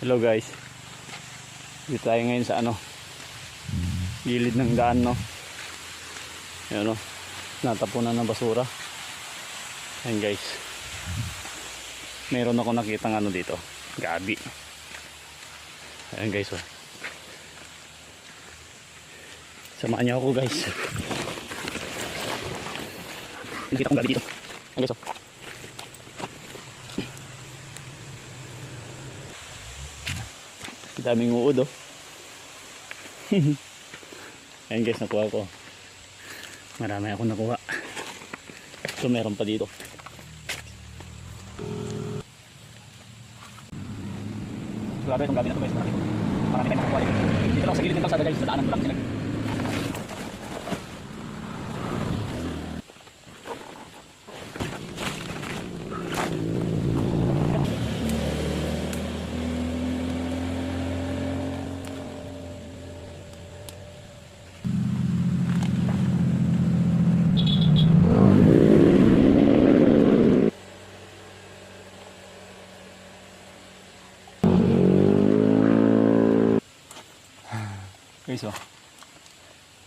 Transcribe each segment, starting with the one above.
Hello guys. Dito tayo ngayon sa ano. Gilid ng daan no. Ayan no. Natapunan ng basura. Ayan guys. Meron ako nakitang ano dito. Gabi. Ayan guys oh. Samahan niyo ako guys. Nakita kong gabi dito. Ayan guys oh. Daming uod oh. Ayan guys, nakuha ko. Marami ako nakuha. So meron pa dito. Grabe itong gabi na ito guys. Marami, tayong nakuha dito. Dito lang sa gilid ng kalsada guys. Nadaanan ko lang sila. Guys oh.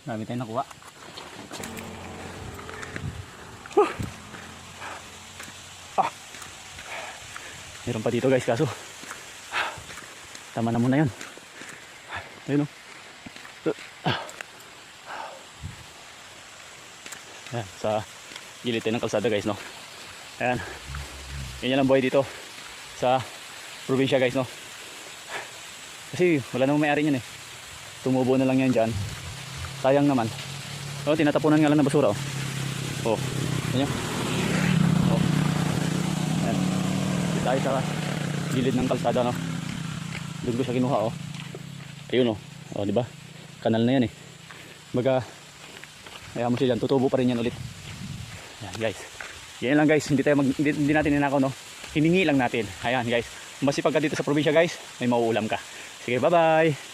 Marami tayong nakuha. Huh. Ah. Meron pa dito guys kaso. Tama na muna yun. Ayun oh. Ayan, sa gilid tayo ng kalsada guys no. Ayan. Ganyan ang buhay dito sa probinsya guys no. Kasi wala namang may-ari niyan eh. Tumubo na lang yan dyan. Sayang naman. Oh, tinatapunan nga lang ng basura oh. Oh. Ganyan. Oh. Ayan. Dito tayo sa gilid ng kalsada no. Doon ko siya kinuha oh. Ayun oh. Oh, di ba? Kanal na yan eh. Baga kaya mo siya dyan, tutubo pa rin yan ulit. Ayan guys. Yan lang guys, hindi tayo mag, hindi, hindi natin ninakaw no. Hiningi lang natin. Ayan guys. Masipag ka dito sa probinsya guys, may mauulam ka. Sige, bye-bye.